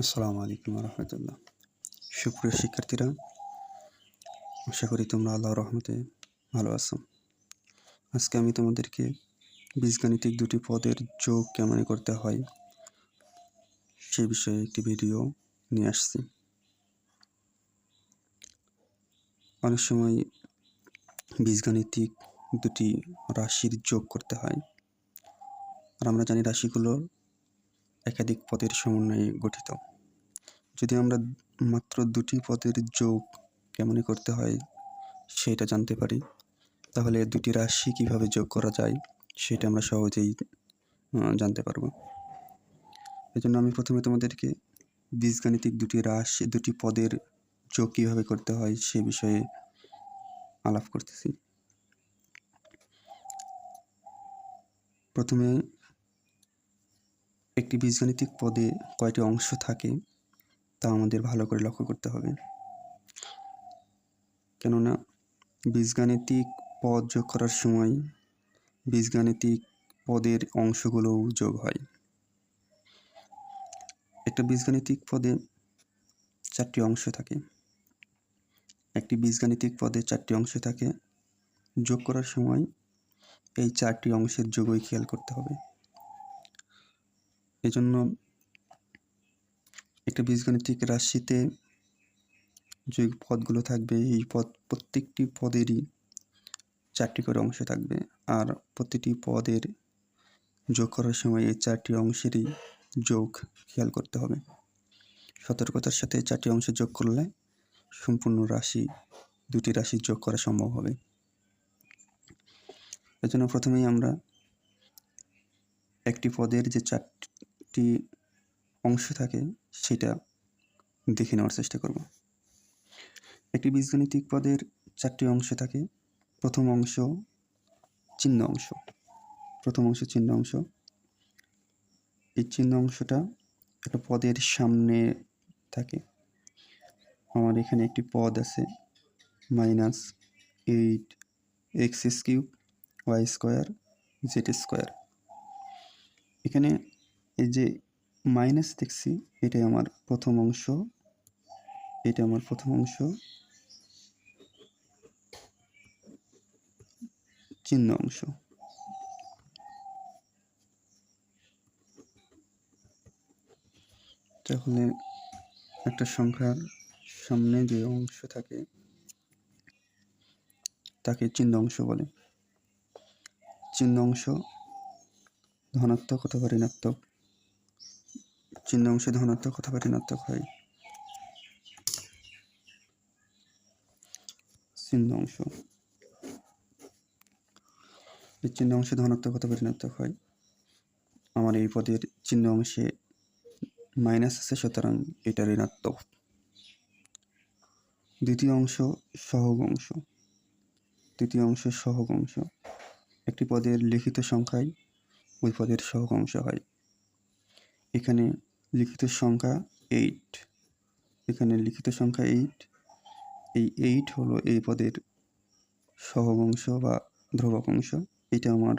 আসসালামু আলাইকুম রহমতুল্লাহ সুপ্রিয় শিক্ষার্থীরা, আশা করি তোমরা আল্লাহর রহমতে ভালো আছো। আজকে আমি তোমাদেরকে বীজগাণিতিক দুটি পদের যোগ কেমন করতে হয় সে বিষয়ে একটি ভিডিও নিয়ে আসছি। অনেক সময় বীজগাণিতিক দুটি রাশির যোগ করতে হয়। আর আমরা জানি রাশিগুলো একাধিক পদের সমন্বয়ে গঠিত। যদি আমরা মাত্র দুটি পদের যোগ কেমনই করতে হয় সেটা জানতে পারি, তাহলে দুটি রাশি কীভাবে যোগ করা যায় সেটা আমরা সহজেই জানতে পারব। এজন্য আমি প্রথমে তোমাদেরকে বীজগাণিতিক দুটি রাশি, দুটি পদের যোগ কীভাবে করতে হয় সে বিষয়ে আলাপ করতেছি। প্রথমে একটি বীজগাণিতিক পদে কয়টি অংশ থাকে, তা আমাদের ভালো করে লক্ষ্য করতে হবে। কেননা, বীজগাণিতিক পদ যোগ করার সময় বীজগাণিতিক পদের অংশগুলোও যোগ হয়। একটা বীজগাণিতিক পদে চারটি অংশ থাকে। একটি বীজগাণিতিক পদে চারটি অংশ থাকে। যোগ করার সময় এই চারটি অংশের যোগই খেয়াল করতে হবে। এজন্য একটা বীজগণিতিক রাশিতে যে পদগুলো থাকবে, এই পদ, প্রত্যেকটি পদেরই চারটি করে অংশ থাকবে। আর প্রতিটি পদের যোগ করার সময় এই চারটি অংশেরই যোগ খেয়াল করতে হবে। সতর্কতার সাথে চারটি অংশ যোগ করলে সম্পূর্ণ রাশি, দুটি রাশি যোগ করা সম্ভব হবে। এজন্য প্রথমেই আমরা একটি পদের যে চারটি একটি অংশ থাকে, সেটা দেখে নেওয়ার চেষ্টা করব। একটি বীজগণিতিক পদের চারটি অংশ থাকে। প্রথম অংশ চিহ্ন অংশ। প্রথম অংশ চিহ্ন অংশ। এই চিহ্ন অংশটা একটা পদের সামনে থাকে। আমার এখানে একটি পদ আছে, minus eight x cube y square z square. এখানে এই যে মাইনাস দেখছি, এটাই আমার প্রথম অংশ। এটা আমার প্রথম অংশ। চিহ্ন অংশ। তাহলে একটা সংখ্যার সামনে যে অংশ থাকে, তাকে চিহ্ন অংশ বলে। চিহ্ন অংশ ধনাত্মক অথবা ঋণাত্মক। চিহ্ন অংশে ধনাত্মক অথবা ঋণাত্মক হয়। চিহ্ন অংশ। এই চিহ্ন অংশে ধনাত্মক অথবা ঋণাত্মক হয়। আমার এই পদের চিহ্ন অংশে মাইনাস আছে, সুতরাং এটা ঋণাত্মক। দ্বিতীয় অংশ, সহগ অংশ। তৃতীয় অংশ, সহগ অংশ। একটি পদের লিখিত সংখ্যায় ওই পদের সহগ অংশ হয়। এখানে লিখিত সংখ্যা এইট এখানে লিখিত সংখ্যা এইট এই এইট হলো এই পদের সহগ অংশ বা ধ্রুবক অংশ। এটা আমার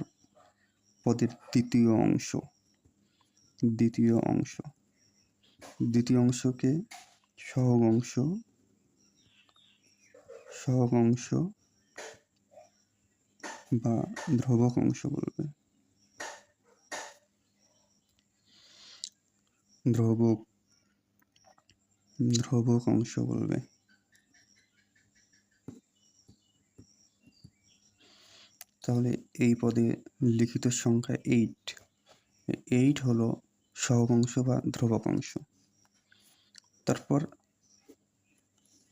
পদের দ্বিতীয় অংশ। দ্বিতীয় অংশ। দ্বিতীয় অংশকে সহগ অংশ বা ধ্রুবক অংশ বলবে। ধ্রুবক ধ্রুবক অংশ বলবে। তাহলে এই পদে লিখিত সংখ্যা এইট এইট হলো সহগ অংশ বা ধ্রুবক অংশ। তারপর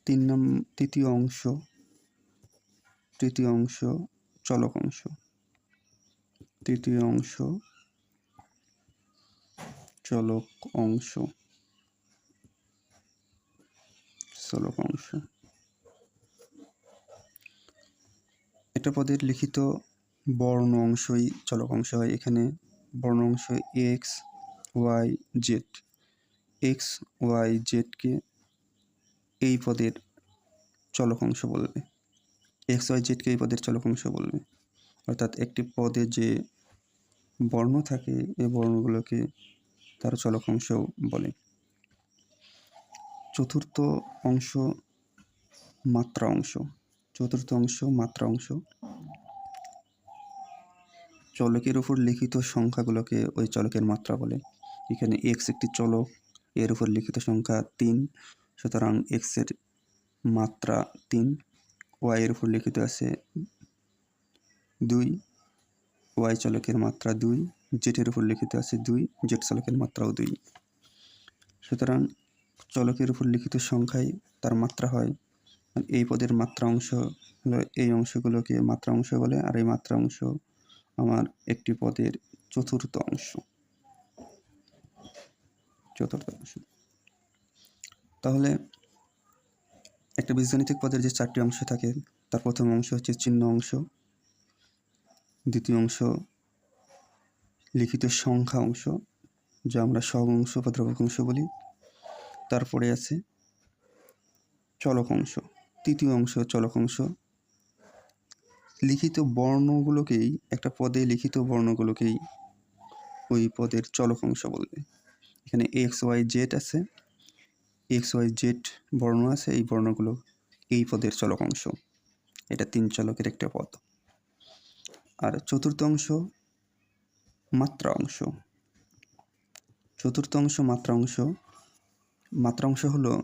তিন নম তৃতীয় অংশ তৃতীয় অংশ, চলক অংশ। তৃতীয় অংশ চলক অংশ। চলক অংশ। এটা পদের লিখিত বর্ণ অংশই চলক অংশ হয়। এখানে বর্ণ অংশ x, y, z. X, y, জেডকে এই পদের চলক অংশ বলবে। এক্স, ওয়াই, জেডকে এই পদের চলক অংশ বলবে। অর্থাৎ একটি পদে যে বর্ণ থাকে, এই বর্ণগুলোকে তার চলক অংশ বলে। চতুর্থ অংশ মাত্রা অংশ। চতুর্থ অংশ মাত্রা অংশ। চলকের উপর লিখিত সংখ্যাগুলোকে ওই চলকের মাত্রা বলে। এখানে এক্স একটি চলক, এর উপর লিখিত সংখ্যা তিন, সুতরাং এক্সের মাত্রা তিন। ওয়াই এর উপর লিখিত আছে দুই ওয়াই চলকের মাত্রা দুই। জেটের উপর লিখিত আছে দুই, জেট চলকের মাত্রাও দুই। সুতরাং চলকের উপর লিখিত সংখ্যায় তার মাত্রা হয় এই পদের মাত্রা অংশ হলো এই অংশগুলোকে মাত্রা অংশ বলে, আর এই মাত্রা অংশ আমার একটি পদের চতুর্থ অংশ। চতুর্থ অংশ। তাহলে একটা বীজগণিতিক পদের যে চারটি অংশ থাকে, তার প্রথম অংশ হচ্ছে চিহ্ন অংশ, দ্বিতীয় অংশ লিখিত সংখ্যা অংশ, যা আমরা সব অংশ বা দ্রবক অংশ বলি। তারপরে আছে চলক অংশ, তৃতীয় অংশ চলক অংশ। লিখিত বর্ণগুলোকেই, একটা পদে লিখিত বর্ণগুলোকেই ওই পদের চলক অংশ বলবে। এখানে এক্স, ওয়াই, জেড আছে। এক্স, ওয়াই, জেড বর্ণ আছে, এই বর্ণগুলো এই পদের চলক অংশ। এটা তিন চলকের একটা পদ। আর চতুর্থ অংশ মাত্রা অংশ। চতুর্থ অংশ মাত্রা অংশ। মাত্রা অংশ হলো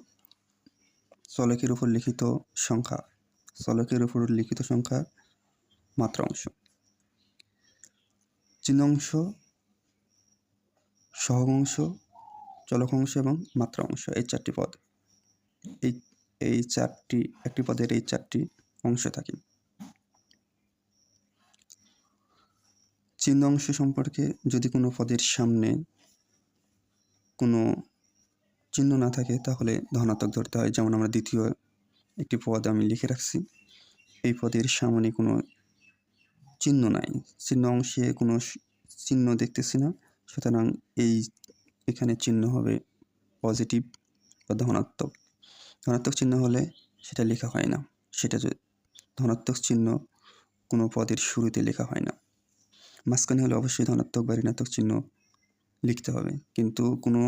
চলকের উপর লিখিত সংখ্যা। চলকের উপর লিখিত সংখ্যা মাত্রা অংশ। চিহ্ন অংশ, সহগ অংশ, চলক অংশ এবং মাত্রা অংশ এই চারটি পদ। এই এই চারটি, একটি পদের এই চারটি অংশ থাকে। চিহ্ন অংশ সম্পর্কে যদি কোনো পদের সামনে কোনো চিহ্ন না থাকে, তাহলে ধনাত্মক ধরতে হয়। যেমন আমরা দ্বিতীয় একটি পদ আমি লিখে রাখছি। এই পদের সামনে কোনো চিহ্ন নাই। চিহ্ন অংশে কোনো চিহ্ন দেখতেছি না। সুতরাং এই এখানে চিহ্ন হবে পজিটিভ বা ধনাত্মক। ধনাত্মক চিহ্ন হলে সেটা লেখা হয় না। সেটা ধনাত্মক চিহ্ন কোনো পদের শুরুতে লেখা হয় না। মাঝখানে হলে অবশ্যই ধনাত্মক বা ঋণাত্মক চিহ্ন লিখতে হবে। কিন্তু কোনো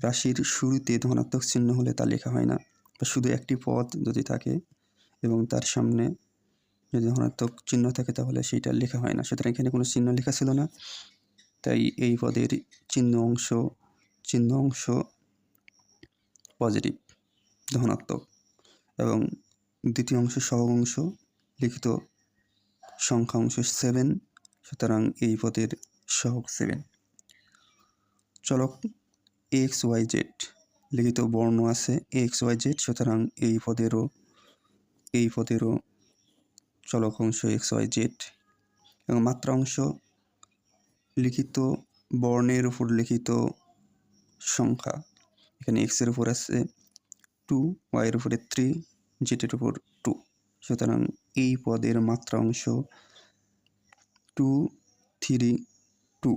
রাশির শুরুতে ধনাত্মক চিহ্ন হলে তা লেখা হয় না। বা শুধু একটি পদ যদি থাকে এবং তার সামনে যদি ধনাত্মক চিহ্ন থাকে তাহলে সেইটা লেখা হয় না। সুতরাং এখানে কোনো চিহ্ন লেখা ছিল না। তাই এই পদের চিহ্ন অংশ চিহ্ন অংশ পজিটিভ ধনাত্মক এবং দ্বিতীয় অংশ সহ অংশ লিখিত সংখ্যা অংশ সেভেন সুতরাং এই পদের সহগ সেভেন চলক এক্স ওয়াই জেড লিখিত বর্ণ আছে এক্স ওয়াই জেড সুতরাং এই পদেরও এই পদেরও চলক অংশ এক্স ওয়াই জেড এবং মাত্রা অংশ লিখিত বর্ণের উপর লিখিত সংখ্যা, এখানে এক্সের উপর আছে টু ওয়াইয়ের উপরে থ্রি জেটের উপর টু সুতরাং এই পদের মাত্রা অংশ টু থ্রি টু